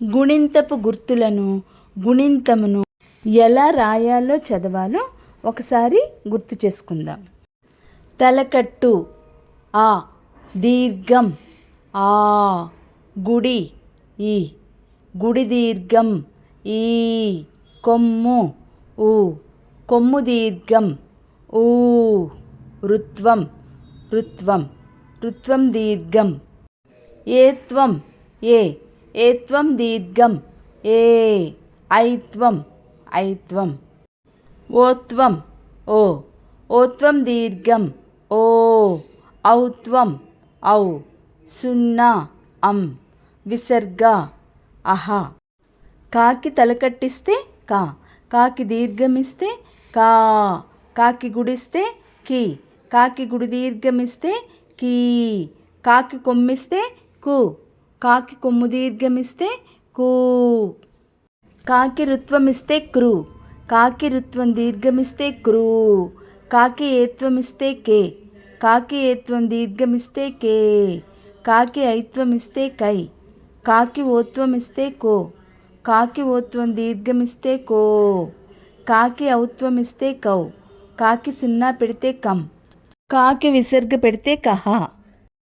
గుణింతపు గుర్తులను గుణింతమును ఎలా రాయాలో చదవాలో ఒకసారి గుర్తు చేసుకుందాం. తలకట్టు ఆ దీర్ఘం ఆ గుడి ఈ గుడి దీర్ఘం ఈ కొమ్ము ఊ కొమ్ము దీర్ఘం ఊ రుత్వం రుత్వం రుత్వం దీర్ఘం ఏత్వం ఏ ఏత్వం దీర్ఘం. ఏ ఐత్వం ఐత్వం. ఓత్వం ఓ. ఓత్వం దీర్ఘం ఓ. ఔత్వం ఔ. సున్నా అం. విసర్గ అహ. కాకి తలకట్టిస్తే కా. కాకి దీర్ఘమిస్తే కా. కాకి గుడిస్తే కి. కాకి గుడి దీర్ఘమిస్తే కీ. కాకి కొమ్మిస్తే కు. కాకి కొమ్ము దీర్ఘమిస్తే కూ. కాకి రుత్వమిస్తే క్రు కాకి రుత్వం దీర్ఘమిస్తే క్రూ కాకి ఏత్వమిస్తే కే. కాకి ఏత్వం దీర్ఘమిస్తే కే. కాకి ఐత్వమిస్తే కై. కాకి ఓత్వమిస్తే కో. కాకి ఓత్వం దీర్ఘమిస్తే కో. కాకి ఔత్వమిస్తే కౌ. కాకి సున్నా పెడితే కం. కాకి విసర్గ పెడితే కహ.